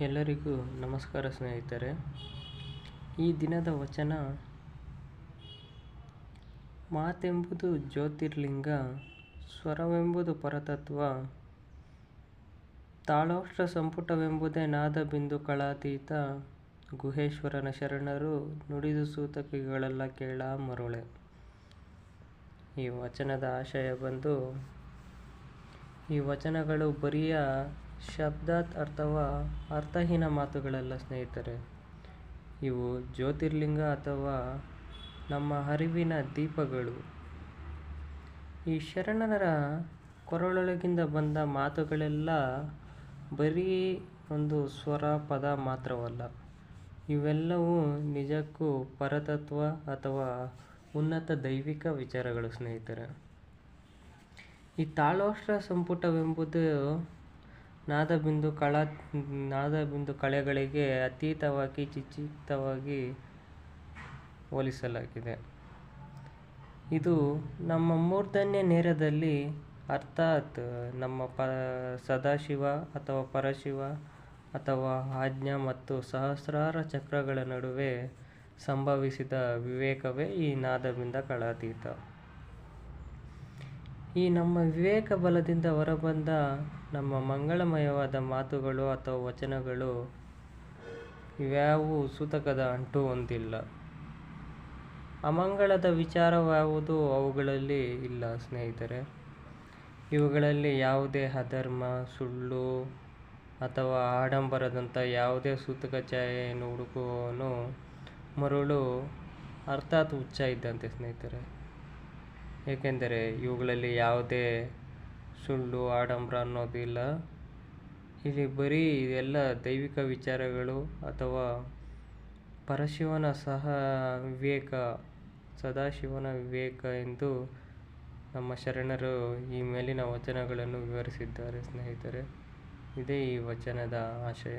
ಎಲ್ಲರಿಗೂ ನಮಸ್ಕಾರ ಸ್ನೇಹಿತರೆ. ಈ ದಿನದ ವಚನ ಮಾತೆಂಬುದು ಜ್ಯೋತಿರ್ಲಿಂಗ, ಸ್ವರವೆಂಬುದು ಪರತತ್ವ ತಾಳೋಷ್ಟ ಸಂಪುಟವೆಂಬುದೇ ನಾದಬಿಂದು ಕಳಾತೀತ, ಗುಹೇಶ್ವರನ ಶರಣರು ನುಡಿದು ಸೂತಕಿಗಳೆಲ್ಲ ಕೇಳ ಮರುಳೆ. ಈ ವಚನದ ಆಶಯ ಬಂದು ಈ ವಚನಗಳು ಬರಿಯ ಶಬ್ದಾತ್ ಅಥವಾ ಅರ್ಥಹೀನ ಮಾತುಗಳಲ್ಲ ಸ್ನೇಹಿತರೆ. ಇವು ಜ್ಯೋತಿರ್ಲಿಂಗ ಅಥವಾ ನಮ್ಮ ಅರಿವಿನ ದೀಪಗಳು. ಈ ಶರಣರ ಕೊರಳೊಳಗಿಂದ ಬಂದ ಮಾತುಗಳೆಲ್ಲ ಬರೀ ಒಂದು ಸ್ವರ, ಪದ ಮಾತ್ರವಲ್ಲ. ಇವೆಲ್ಲವೂ ನಿಜಕ್ಕೂ ಪರತತ್ವ ಅಥವಾ ಉನ್ನತ ದೈವಿಕ ವಿಚಾರಗಳು ಸ್ನೇಹಿತರೆ. ಈ ತಾಳೋಷ್ಟ್ರ ಸಂಪುಟವೆಂಬುದು ನಾದಬಿಂದು ಕಳ ನಾದಬಿಂದು ಕಳೆಗಳಿಗೆ ಅತೀತವಾಗಿ ಚಿಚ್ಚಿತವಾಗಿ ಹೋಲಿಸಲಾಗಿದೆ. ಇದು ನಮ್ಮ ಮೂರ್ಧನ್ಯ ನೇರದಲ್ಲಿ ಅರ್ಥಾತ್ ನಮ್ಮ ಪ, ಸದಾಶಿವ ಅಥವಾ ಪರಶಿವ ಅಥವಾ ಆಜ್ಞಾ ಮತ್ತು ಸಹಸ್ರಾರ ಚಕ್ರಗಳ ನಡುವೆ ಸಂಭವಿಸಿದ ವಿವೇಕವೇ ಈ ನಾದಬಿಂದ ಕಳಾತೀತ. ಈ ನಮ್ಮ ವಿವೇಕ ಬಲದಿಂದ ಹೊರಬಂದ ನಮ್ಮ ಮಂಗಳಮಯವಾದ ಮಾತುಗಳು ಅಥವಾ ವಚನಗಳು ಇವ್ಯಾವು ಸೂತಕದ ಅಂಟು ಹೊಂದಿಲ್ಲ. ಅಮಂಗಳದ ವಿಚಾರವಾವುದು ಅವುಗಳಲ್ಲಿ ಇಲ್ಲ, ಸ್ನೇಹಿತರೆ. ಇವುಗಳಲ್ಲಿ ಯಾವುದೇ ಅಧರ್ಮ, ಸುಳ್ಳು ಅಥವಾ ಆಡಂಬರದಂಥ ಯಾವುದೇ ಸೂತಕ ಛಾಯೆಯನ್ನು ಹುಡುಕುವವನು ಮರುಳು ಅರ್ಥಾತ್ ಹುಚ್ಚ ಇದ್ದಂತೆ, ಸ್ನೇಹಿತರೆ. ಏಕೆಂದರೆ ಇವುಗಳಲ್ಲಿ ಯಾವುದೇ ಸುಳ್ಳು, ಆಡಂಬರ ಅನ್ನೋದಿಲ್ಲ ಇಲ್ಲಿ. ಬರೀ ಇದೆಲ್ಲ ದೈವಿಕ ವಿಚಾರಗಳು ಅಥವಾ ಪರಶಿವನ ಸಹ ವಿವೇಕ, ಸದಾಶಿವನ ವಿವೇಕ ಎಂದು ನಮ್ಮ ಶರಣರು ಈ ಮೇಲಿನ ವಚನಗಳನ್ನು ವಿವರಿಸಿದ್ದಾರೆ ಸ್ನೇಹಿತರೆ. ಇದೇ ಈ ವಚನದ ಆಶಯ.